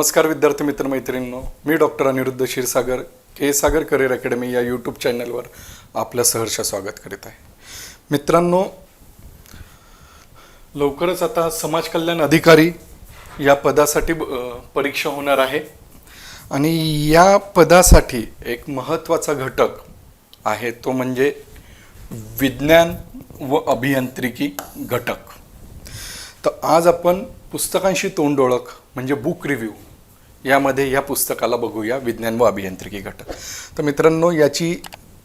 नमस्कार विद्यार्थी मित्रमैत्रिणींनो. मी doctor Aniruddha Kshirsagar K Sagar career academy या यूट्यूब चॅनलवर आपलं सहर्ष स्वागत करीत आहे. मित्रांनो लवकरच आता समाज कल्याण अधिकारी या पदासाठी परीक्षा होणार आहे. आणि या पदासाठी एक महत्त्वाचा घटक आहे तो म्हणजे विज्ञान व अभियांत्रिकी घटक. तर आज आपण पुस्तकांशी तोंड ओळख म्हणजे बुक रिव्ह्यू यामध्ये या पुस्तकाला बघूया विज्ञान व अभियांत्रिकी घटक. तर मित्रांनो याची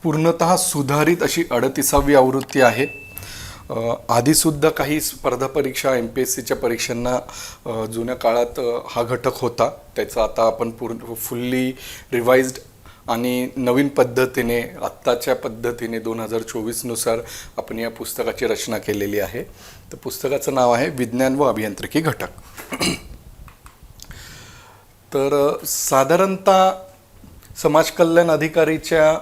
पूर्णतः सुधारित अशी अडतिसावी आवृत्ती आहे. आधीसुद्धा काही स्पर्धा परीक्षा एम पी एस सीच्या परीक्षांना जुन्या काळात हा घटक होता. त्याचा आता आपण पूर्ण फुल्ली रिवाइज्ड आणि नवीन पद्धतीने आत्ताच्या पद्धतीने दोन हजार चोवीसनुसार आपण या पुस्तकाची रचना केलेली आहे. तर पुस्तकाचं नाव आहे विज्ञान व अभियांत्रिकी घटक. तर साधारणतः समाज कल्याण अधिकारीच्या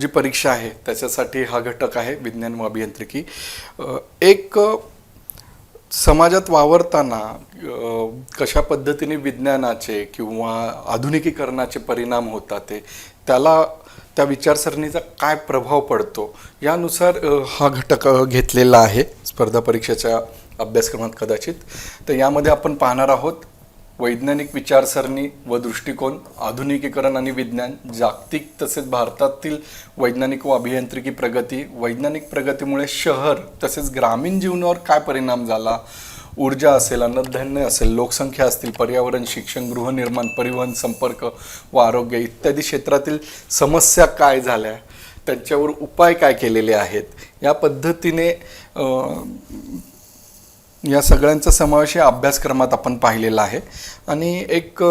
जी परीक्षा आहे त्याच्यासाठी हा घटक आहे विज्ञान व अभियांत्रिकी. एक समाजात वावरताना कशा पद्धतीने विज्ञानाचे किंवा आधुनिकीकरणाचे परिणाम होतात ते त्याला त्या विचारसरणीचा काय प्रभाव पडतो यानुसार हा घटक घेतलेला आहे स्पर्धा परीक्षेच्या अभ्यासक्रमात कदाचित. तर यामध्ये आपण पाहणार आहोत वैज्ञानिक विचारसरणी व दृष्टिकोन आधुनिकीकरण आणि विज्ञान जागतिक तसेच भारतातील वैज्ञानिक व अभियांत्रिकी प्रगती वैज्ञानिक प्रगतीमुळे शहर तसेच ग्रामीण जीवनावर काय परिणाम झाला ऊर्जा असेल अन्नधान्य असेल लोकसंख्या असतील पर्यावरण शिक्षण गृहनिर्माण परिवहन संपर्क व आरोग्य इत्यादी क्षेत्रातील समस्या काय झाल्या त्यांच्यावर उपाय काय केलेले आहेत या पद्धतीने या सगळ्यांचा समावेश या अभ्यासक्रमात आपण पाहिलेला आहे. आणि एक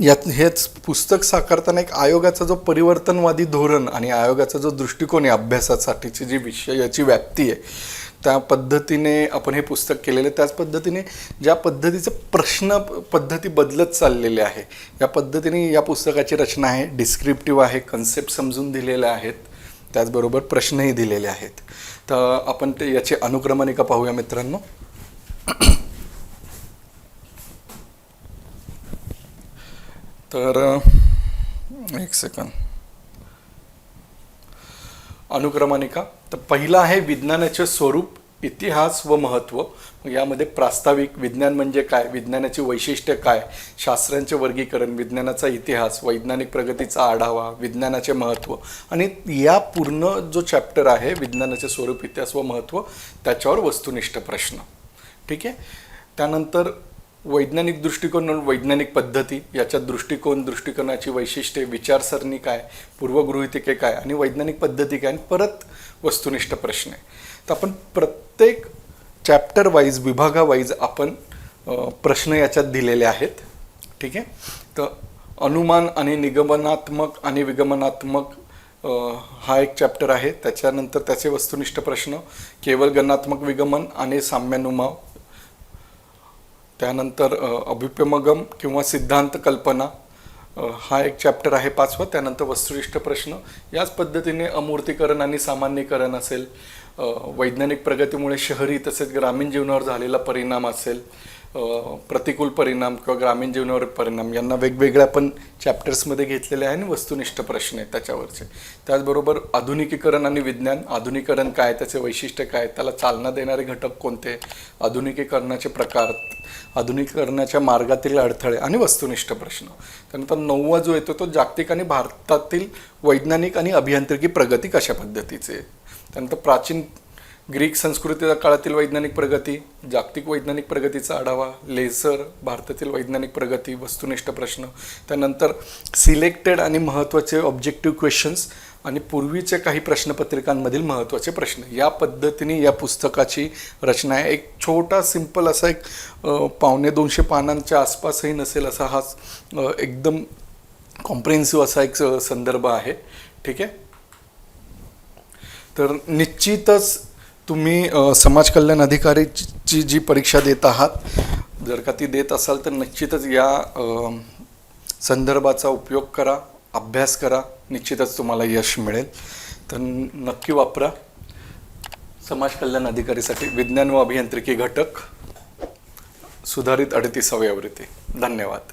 यात हेच पुस्तक साकारताना एक आयोगाचा जो परिवर्तनवादी धोरण आणि आयोगाचा जो दृष्टिकोन आहे अभ्यासासाठीची जी विषयाची व्याप्ती आहे त्या पद्धतीने आपण हे पुस्तक केलेलं आहे. त्याच पद्धतीने ज्या पद्धतीचे प्रश्न पद्धती बदलत चाललेले आहे या पद्धतीने या पुस्तकाची रचना आहे डिस्क्रिप्टिव्ह आहे कन्सेप्ट समजून दिलेल्या आहेत. त्याचबरोबर प्रश्नही दिलेले आहेत. तर आपण ते याची अनुक्रमणिका पाहूया मित्रांनो. तर एक सेकंद अनुक्रमणिका. तर पहिला आहे विज्ञानाचे स्वरूप इतिहास व महत्त्व यामध्ये प्रास्ताविक विज्ञान म्हणजे काय? विज्ञानाची वैशिष्ट्य काय? शास्त्रांचे वर्गीकरण विज्ञानाचा इतिहास वैज्ञानिक प्रगतीचा आढावा विज्ञानाचे महत्त्व आणि या पूर्ण जो चॅप्टर आहे विज्ञानाचे स्वरूप इतिहास व महत्त्व त्याच्यावर वस्तुनिष्ठ प्रश्न. ठीक आहे? त्यानंतर वैज्ञानिक दृष्टिकोन वैज्ञानिक पद्धती याच्या दृष्टिकोन दृष्टिकोनाची वैशिष्ट्ये विचारसरणी काय? पूर्वगृहितिके काय? आणि वैज्ञानिक पद्धती काय? आणि परत वस्तुनिष्ठ प्रश्न आहे. तर आपण प्रत्येक चॅप्टर वाईज विभागावाईज आपण प्रश्न याच्यात दिलेले आहेत. ठीक आहे? तर अनुमान आणि निगमनात्मक आणि विगमनात्मक हा एक चॅप्टर आहे. त्याच्यानंतर त्याचे वस्तुनिष्ठ प्रश्न केवळ गणात्मक विगमन आणि साम्यानुमाव. त्यानंतर अभिप्यमगम किंवा सिद्धांत कल्पना. हा एक चॅप्टर आहे पाचवा त्यानंतर वस्तुनिष्ठ प्रश्न. याच पद्धतीने अमूर्तीकरण आणि सामान्यीकरण असेल वैज्ञानिक प्रगतीमुळे शहरी तसेच ग्रामीण जीवनावर झालेला परिणाम असेल प्रतिकूल परिणाम किंवा ग्रामीण जीवनावर परिणाम यांना वेगवेगळ्या पण चॅप्टर्समध्ये घेतलेले आहे आणि वस्तुनिष्ठ प्रश्न आहेत त्याच्यावरचे. त्याचबरोबर आधुनिकीकरण आणि विज्ञान आधुनिकीकरण काय त्याचे वैशिष्ट्य काय त्याला चालना देणारे घटक कोणते आधुनिकीकरणाचे प्रकार आधुनिकीकरणाच्या मार्गातील अडथळे आणि वस्तुनिष्ठ प्रश्न. त्यानंतर नववा जो येतो तो जागतिक आणि भारतातील वैज्ञानिक आणि अभियांत्रिकी प्रगती कशा पद्धतीचे त्यानंतर प्राचीन ग्रीक संस्कृतीच्या काळातील वैज्ञानिक प्रगती जागतिक वैज्ञानिक प्रगतीचा आढावा लेझर भारतातील वैज्ञानिक प्रगती वस्तुनिष्ठ प्रश्न त्यानंतर सिलेक्टेड आणि महत्त्वाचे ऑब्जेक्टिव्ह क्वेश्चन्स आणि पूर्वीच्या काही प्रश्नपत्रिकांमधील महत्त्वाचे प्रश्न. या पद्धतीने या पुस्तकाची रचना आहे. एक छोटा सिंपल असा एक पावणे दोनशे पानांच्या आसपासही नसेल असा हा एकदम कॉम्प्रिहेन्सिव्ह असा एक संदर्भ आहे. ठीक आहे? तर निश्चितच तुम्ही समाज कल्याण अधिकारीची जी परीक्षा देत आहात जर का ती देत असाल तर निश्चितच या संदर्भाचा उपयोग करा अभ्यास करा निश्चितच तुम्हाला यश मिळेल. तर नक्की वापरा. समाज कल्याण अधिकारीसाठी विज्ञान व अभियांत्रिकी घटक सुधारित अडतीसावी आवृत्ती. धन्यवाद.